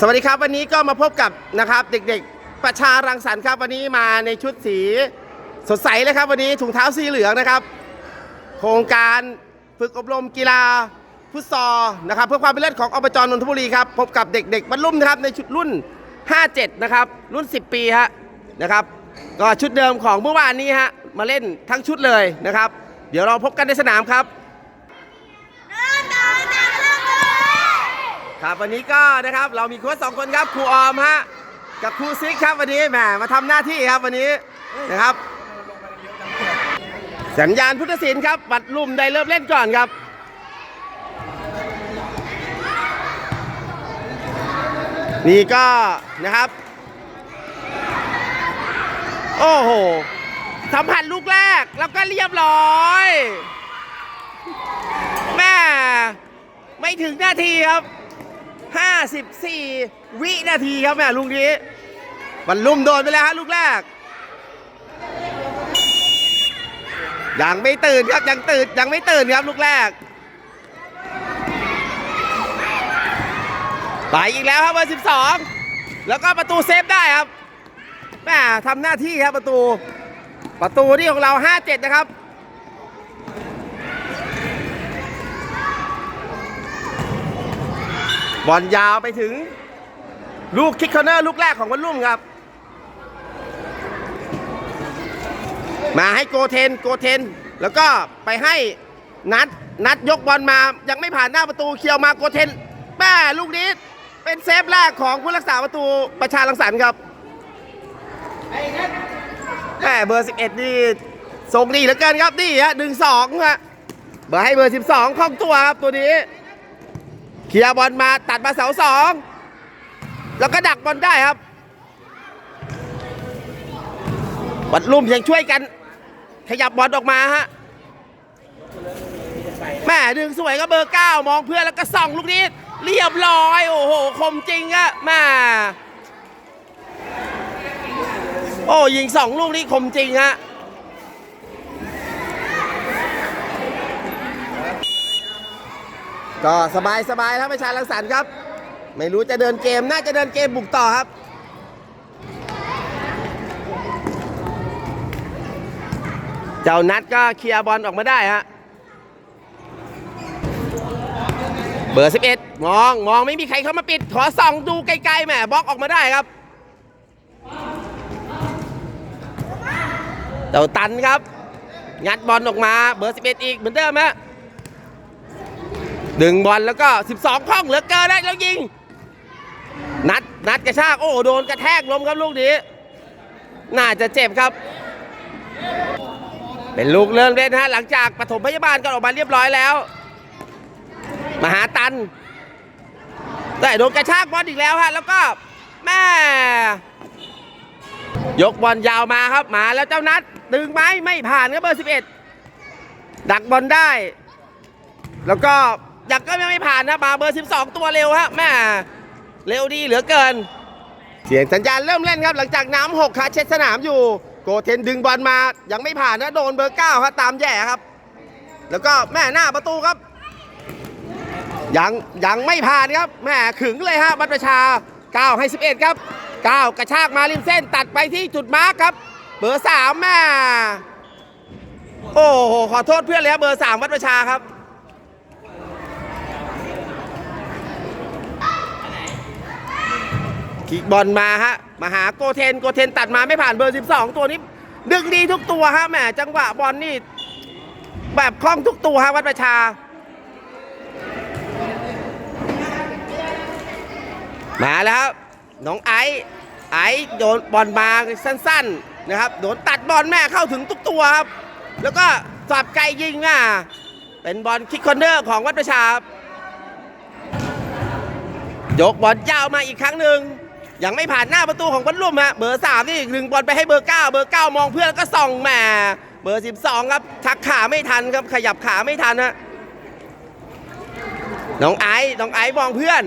สวัสดีครับวันนี้ก็มาพบกับนะครับเด็กๆประชารังสรรค์ครับ วันนี้มาในชุดสีสดใสเลยครับ วันนี้ถุงเท้าสีเหลืองนะครับ โครงการฝึกอบรมกีฬาฟุตซอลนะครับ เพื่อความเป็นเลิศของอบจนนทบุรีครับพบกับเด็กๆบรรลุมนะครับในชุดรุ่น 57 นะครับ รุ่น 10 ปีฮะนะครับก็ชุดเดิมของเมื่อวานนี้ฮะมาเล่นทั้งชุดเลยนะครับ เดี๋ยวเราพบกันในสนามครับ ครับวันนี้ก็นะครับเรามีโค้ชสองคนครับครูออมฮะกับครูซิกครับวันนี้แหมมาทำหน้าที่ครับวันนี้นะครับ สัญญาณพุทธศิลป์ครับบัตรลุ่มได้เริ่มเล่นก่อนครับนี่ก็นะครับ โอ้โหสัมผัสลูกแรกแล้วก็เรียบร้อยแม่ไม่ถึงนาทีครับ 54 วินาทีครับแม่ลูกนี้บรรลุมโดนไปแล้วฮะลูกแรก ยังไม่ตื่นครับยังตื่นยังไม่ตื่นครับลูกแรก ไปอีกแล้วครับเบอร์12 แล้วก็ประตูเซฟได้ครับแม่ทำหน้าที่ครับประตู ประตูที่ของเรา 57 นะครับ บอลยาวไปถึง ลูกคิกคอร์เนอร์ลูกแรกของวันรุ่มครับ มาให้โกเทนโกเทน แล้วก็ไปให้นัดนัดยกบอลมายังไม่ผ่านหน้าประตูเคียวมาโกเทนแม่ลูกนี้เป็นเซฟแรกของผู้รักษาประตูประชาลังสรรค์ครับแม่เบอร์ 11 นี่ส่งดีเหลือเกินครับนี่ฮะดึงสองฮะเบอร์ให้เบอร์ 12คล่องตัวครับตัวนี้ เคลียร์บอลมาตัดมาเสาสองแล้วก็ดักบอลได้ครับวัดลุ่มยังช่วยกัน ขยับบอลออกมาฮะแม่ดึงสวยก็เบอร์เก้ามองเพื่อนแล้วก็ส่องลูกนี้ เรียบร้อย โอ้โห คมจริงอะแม่โอ้ยิงสองลูกนี้คมจริงฮะ ก็สบายสบายครับประชาลังสรรค์ครับ ไม่รู้จะเดินเกมน่าจะเดินเกมบุกต่อครับเจ้านัดก็เคลียร์บอลออกมาได้ฮะเบอร์ 11 มองมองไม่มีใครเข้ามาปิด ขอส่องดูไกลๆแหมบล็อกออกมาได้ครับเจ้าตันครับ งัดบอลออกมาเบอร์ 11 อีกเหมือนเดิมฮะ ดึงบอลแล้วก็ 12ข้องเหลือเกินได้แล้วยิง นัดนัดกระชาก โอ้โดนกระแทกล้มครับลูกนี้ น่าจะเจ็บครับ เป็นลูกเริ่มเล่นฮะหลังจากปฐมพยาบาลก็ออกมาเรียบร้อยแล้ว มหาตันแต่โดนกระชากบอลอีกแล้วฮะแล้วก็แม่ยกบอลยาวมาครับมาแล้วเจ้านัดดึงไหมไม่ผ่านครับเบอร์ 11 ดักบอลได้ แล้วก็ ยังก็ยังไม่ผ่านนะมาเบอร์ 12 ตัวเร็วฮะแม่เร็วดีเหลือเกิน เสียงสัญญาณเริ่มเล่นครับ หลังจากน้ำหกขาเช็ดสนามอยู่ โกเทนดึงบอลมายังไม่ผ่านนะโดนเบอร์9ครับตามแย่ครับ แล้วก็แม่หน้าประตูครับ ยังยังไม่ผ่านครับแม่ขึงเลยฮะบัตรประชา 9 ให้ 11 ครับ 9 กระชากมาริมเส้นตัดไปที่จุดมาร์คครับ เบอร์3แม่โอ้โหขอโทษเพื่อนเลยครับเบอร์3วัดประชาครับ คิกบอลมาฮะมาหาโกเทนโกเทนตัดมาไม่ผ่านเบอร์ 12 ตัวนี้ ดึงดีทุกตัวฮะแหมจังหวะบอลนี่แบบคล่องทุกตัวฮะวัดประชา มาแล้วครับน้องไอซ์ไอซ์โดนบอลมาสั้นๆนะครับโดนตัดบอลแม่เข้าถึงทุกตัวครับ แล้วก็สอบไกลยิงอะเป็นบอลคิกคอนเนอร์ของวัดประชายกบอลยาวมาอีกครั้งหนึ่ง ยังไม่ผ่านหน้าประตูของบรรลุมฮะเบอร์สามนี่ดึงบอลไปให้เบอร์เก้าเบอร์เก้ามองเพื่อนแล้วก็ส่องแหมเบอร์สิบสองครับทักขาไม่ทันครับขยับขาไม่ทันฮะน้องไอซ์น้องไอซ์มองเพื่อน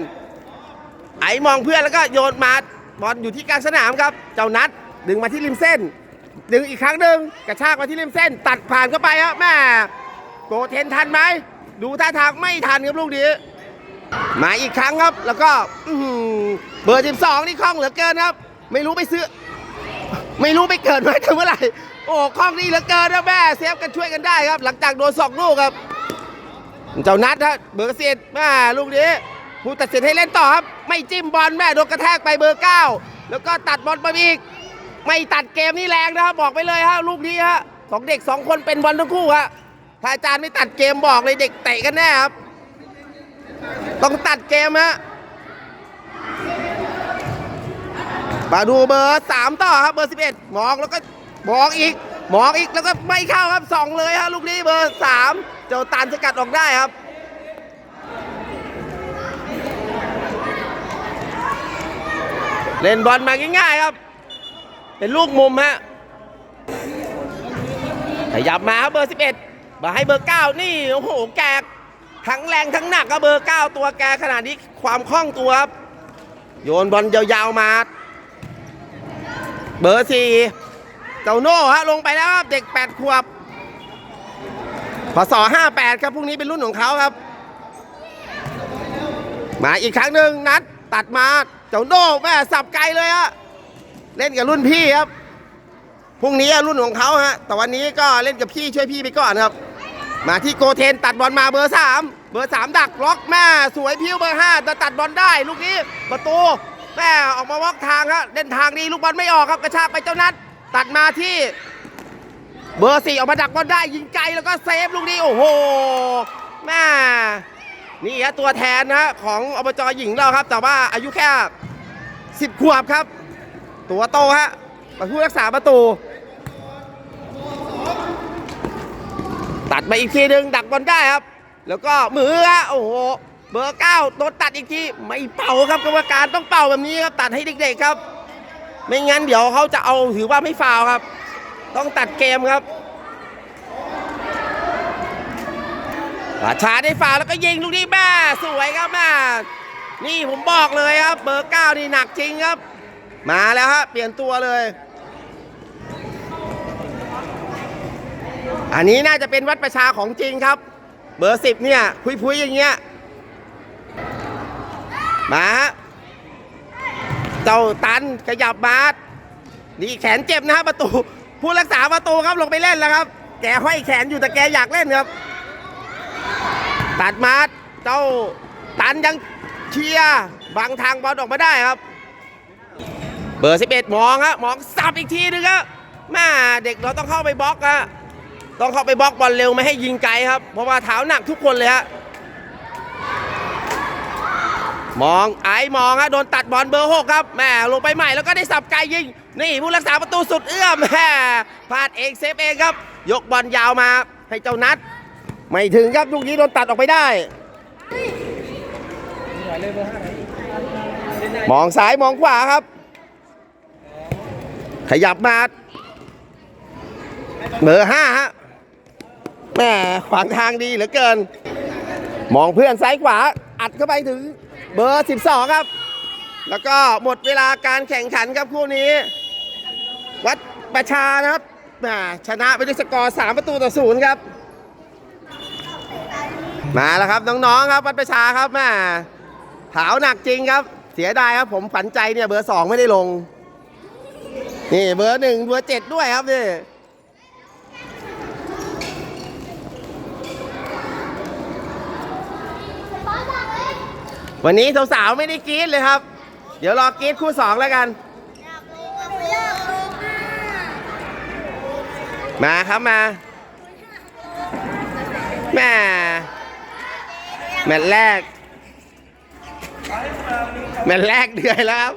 ไอซ์มองเพื่อนแล้วก็โยนมาบอลอยู่ที่กลางสนามครับ เจ้านัดดึงมาที่ริมเส้น ดึงอีกครั้งหนึ่งกระชากมาที่ริมเส้น ตัดผ่านเข้าไปครับแม่โกเทนทันไหมดูท่าทางไม่ทันครับลูกนี้ มาอีกครั้งครับ แล้วก็เบอร์ 12 นี่คล่องเหลือเกินครับ ไม่รู้ไปซื้อ ไม่รู้ไปเกิดไว้ถึงเมื่อไหร่โอ้คล่องนี่เหลือเกินนะแม่เซฟกันช่วยกันได้ครับ หลังจากโดนสองลูกครับ เจ้านัดฮะเบอร์เสียแม่ลูกนี้ผู้ตัดสินให้เล่นต่อครับ ไม่จิ้มบอลแม่โดนกระแทกไปเบอร์เก้าแล้วก็ตัดบอลไปอีก ไม่ตัดเกมนี่แรงนะครับบอกไปเลยฮะลูกนี้ฮะสองเด็กสองคนเป็นบอลทั้งคู่ฮะถ้าอาจารย์ไม่ตัดเกมบอกเลยเด็กเตะกันแน่ครับ ต้องตัดเกมฮะมาดูเบอร์สามต่อครับเบอร์สิบเอ็ดมองแล้วก็มองอีกมองอีกแล้วก็ไม่เข้าครับสองเลยฮะลูกนี้เบอร์สามเจ้าตานสกัดออกได้ครับเล่นบอลมาง่ายๆครับ เป็นลูกมุมฮะขยับมาครับเบอร์ 11 มาให้เบอร์ 9 นี่ โอ้โห แก ทั้งแรงทั้งหนักครับเบอร์9ตัวแกขนาดนี้ความคล่องตัวครับ โยนบอลยาวๆมา เบอร์4เจ้าโน่ฮะลงไปแล้วครับเด็ก 8 ขวบพศ58 ครับพรุ่งนี้เป็นรุ่นของเขาครับ มาอีกครั้งหนึ่งนัดตัดมา เจ้าโน่แม่สับไกลเลยฮะเล่นกับรุ่นพี่ครับพรุ่งนี้รุ่นของเขาฮะแต่วันนี้ก็เล่นกับพี่ช่วยพี่ไปก่อนครับ มาที่โกเทนตัดบอลมาเบอร์สามเบอร์สามดักล็อกแม่สวยพิ้วเบอร์ห้าแต่ตัดบอลได้ลูกนี้ประตูแม่ออกมาวอกทางฮะเล่นทางดีลูกบอลไม่ออกครับกระชากไปเจ้านัด ตัดมาที่ เบอร์สี่ออกมาดักบอลได้ยิงไกลแล้วก็เซฟลูกนี้โอ้โหแม่นี่ฮะตัวแทนนะฮะของอบจหญิงเราครับ แต่ว่าอายุแค่10ขวบครับ ตัวโตฮะมาผู้รักษาประตู ตัดมาอีกทีหนึ่งดักบอลได้ครับ แล้วก็มือโอ้โหเบอร์เก้าโดนตัดอีกทีไม่เป่าครับกรรมการต้องเป่าแบบนี้ครับตัดให้เด็กๆครับ ไม่งั้นเดี๋ยวเขาจะเอาถือว่าไม่ฟาวครับ ต้องตัดเกมครับราชาได้ฝ่าแล้วก็ยิงลูกนี้แม่สวยครับแม่นี่ผมบอกเลยครับ เบอร์เก้านี่หนักจริงครับ มาแล้วฮะเปลี่ยนตัวเลย อันนี้น่าจะเป็นวัดประชาของจริงครับ เบอร์สิบเนี่ยพุยๆอย่างเงี้ยมาเจ้าตันขยับมานี่แขนเจ็บนะครับประตู ผู้รักษาประตูครับลงไปเล่นแล้วครับ แกห้อยแขนอยู่แต่แกอยากเล่นครับ ตัดมาเจ้าตันยังเชียร์บังทางบอลออกมาได้ครับ เบอร์ 11 มองฮะมองสับอีกทีนึงครับแม่เด็กเราต้องเข้าไปบล็อกฮะ ต้องเข้าไปบล็อกบอลเร็วไม่ให้ยิงไกลครับ เพราะว่าเท้าหนักทุกคนเลยฮะมองไอ้มองฮะโดนตัดบอลเบอร์6ครับแม่ลงไปใหม่แล้วก็ได้สับไกลยิง นี่ผู้รักษาประตูสุดเอื้อมแม่พลาดเองเซฟเองครับ ยกบอลยาวมาให้เจ้านัด ไม่ถึงครับลูกนี้โดนตัดออกไปได้ มองซ้ายมองขวาครับ ขยับมาเบอร์ห้าฮะ แม่ขวางทางดีเหลือเกิน มองเพื่อนซ้ายขวา อัดเข้าไปถึงเบอร์ 12 ครับ แล้วก็หมดเวลาการแข่งขันครับคู่นี้ วัดประชานะครับแม่ชนะไปด้วยสกอร์ 3 ประตูต่อศูนย์ครับ มาแล้วครับน้องๆครับวัดประชาครับแม่ขาวหนักจริงครับ เสียดายครับผมฝันใจเนี่ยเบอร์สองไม่ได้ลง นี่เบอร์หนึ่งเบอร์เจ็ดด้วยครับนี่ วันนี้สาวๆไม่ได้กรี๊ดเลยครับ เดี๋ยวรอกรี๊ดคู่สองแล้วกัน มาครับมาแม่แมตช์แรก แมตช์แรกเดือยแล้วครับ